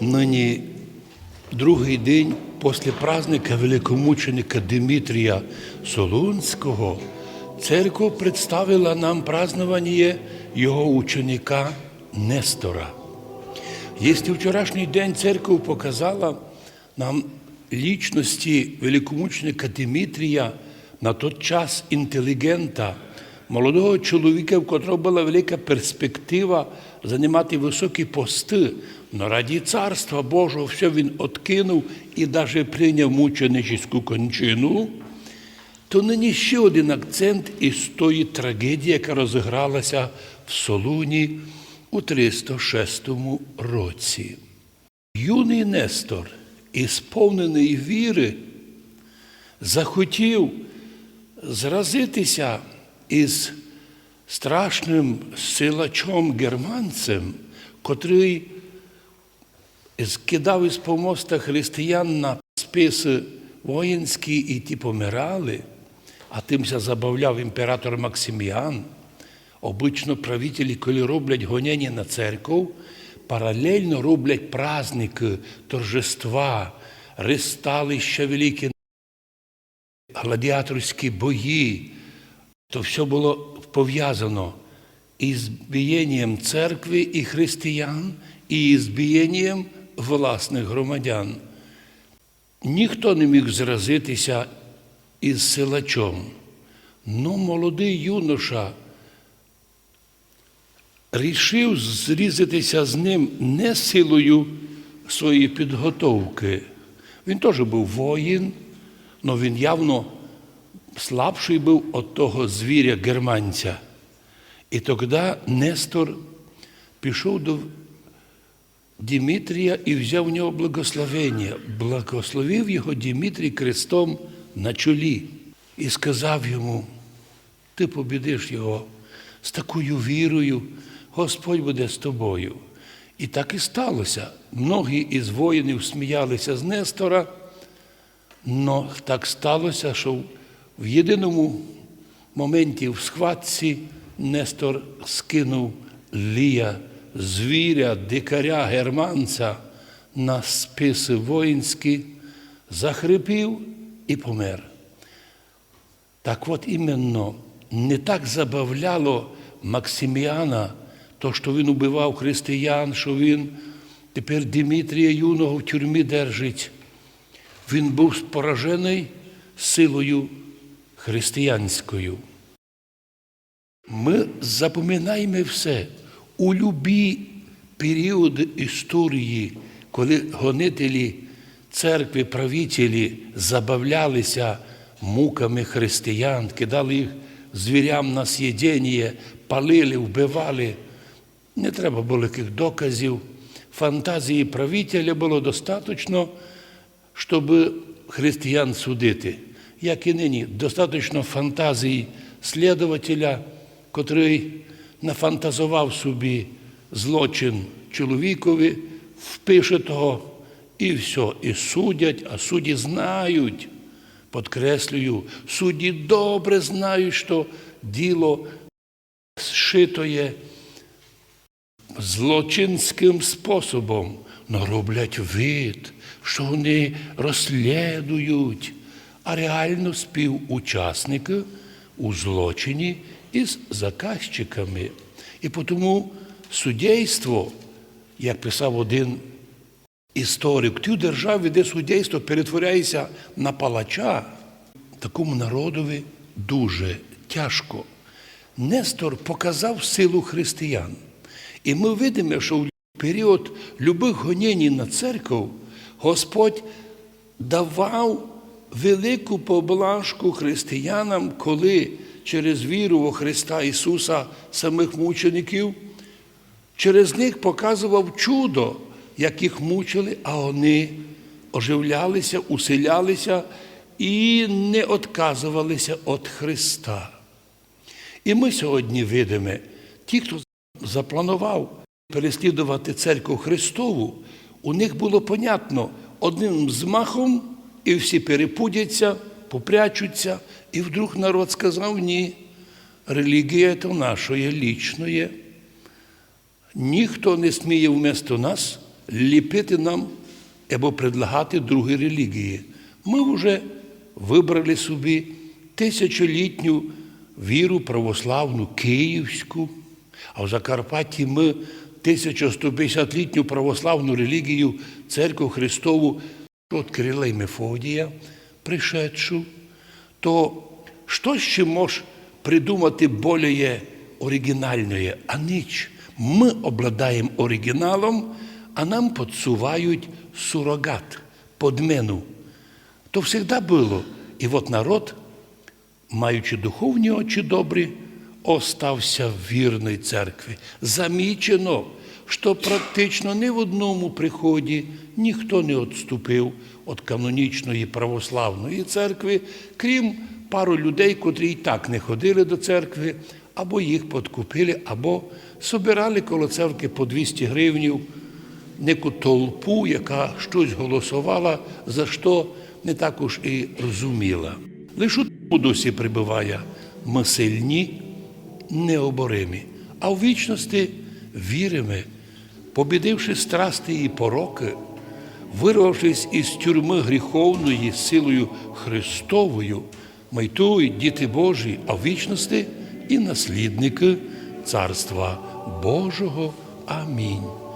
Нині другий день після праздника великомученика Димитрія Солунського церква представила нам празднування його ученика Нестора. Якщо вчорашній день церква показала нам лічності великомученика Димитрія на той час інтелігента, молодого чоловіка, в котрого була велика перспектива займати високі пости, но раді царства Божого все він откинув і навіть прийняв мученичську кончину, то нині ще один акцент із тої трагедії, яка розігралася в Солуні у 306 році. Юний Нестор, ісповнений віри, захотів зразитися із страшним силачом германцем, котрий скидав із помоста християн на списи воїнські і ті помирали, а тимся забавляв імператор Максиміан. Обично правителі, коли роблять гонення на церкву, паралельно роблять праздники, торжества, ристалища великі, гладіаторські бої. То все було пов'язано із бієнням церкви і християн, і із бієнням власних громадян. Ніхто не міг зразитися із силачом. Ну, молодий юноша рішив зрізатися з ним не силою своєї підготовки. Він теж був воїн, але він явно слабший був від того звіря германця. І тоді Нестор пішов до Дімітрія і взяв в нього благословення. Благословив його Дімітрій крестом на чолі і сказав йому: ти побідиш його з такою вірою, Господь буде з тобою. І так і сталося. Многі із воїнів сміялися з Нестора, але так сталося, що в єдиному моменті в схватці Нестор скинув Лія, звіря, дикаря, германця на списи воїнські, захрипів і помер. Так от іменно не так забавляло Максиміана, то, що він убивав християн, що він тепер Димитрія юного в тюрмі держить. Він був поражений силою християнською. Ми запоминаємо все. У любі періоди історії, коли гонителі церкви, правителі забавлялися муками християн, кидали їх звірям на з'їдення, палили, вбивали. Не треба було яких доказів. Фантазії правителя було достатньо, щоб християн судити. Як і нині, достатньо фантазії слідувателя, котрий нафантазував собі злочин чоловікові, впише того і все. І судять, а судді знають, підкреслюю, судді добре знають, що діло зшито є злочинським способом, но роблять вид, що вони розслідують, а реально співучасники у злочині із заказчиками. І тому судейство, як писав один історик, тій державі, де судейство перетворяється на палача, такому народові дуже тяжко. Нестор показав силу християн. І ми видимо, що в період любих гонінь на церкву Господь давав велику поблажку християнам, коли через віру у Христа Ісуса, самих мучеників, через них показував чудо, як їх мучили, а вони оживлялися, уселялися і не відказувалися від Христа. І ми сьогодні видимо, ті, хто запланував переслідувати церкву Христову, у них було понятно одним змахом, і всі перепудяться, попрячуться, і вдруг народ сказав ні. Релігія це наше лічне. Ніхто не сміє вмісто нас ліпити нам або предлагати другі релігії. Ми вже вибрали собі тисячолітню віру православну київську, а в Закарпатті ми 1150-літню православну релігію Церкву Христову от Кирила і Мефодія, пришедшу, то що ще мож придумати более оригінальне, а ніч. Ми обладаємо оригіналом, а нам підсувають сурогат, подмену. То завжди було. І от народ, маючи духовні очі добрі, остався вірний церкві. Замічено, що практично ні в одному приході ніхто не відступив від канонічної православної церкви, крім пару людей, котрі і так не ходили до церкви, або їх подкупили, або собирали коло церкви по 200 гривнів, неку толпу, яка щось голосувала, за що не також і розуміла. Лише у досі прибуває ми сильні, необоримі, а в вічності віримо, побідивши страсти і пороки, вирвавшись із тюрми гріховної силою Христовою, майтують діти Божі, а в вічності і наслідники Царства Божого. Амінь.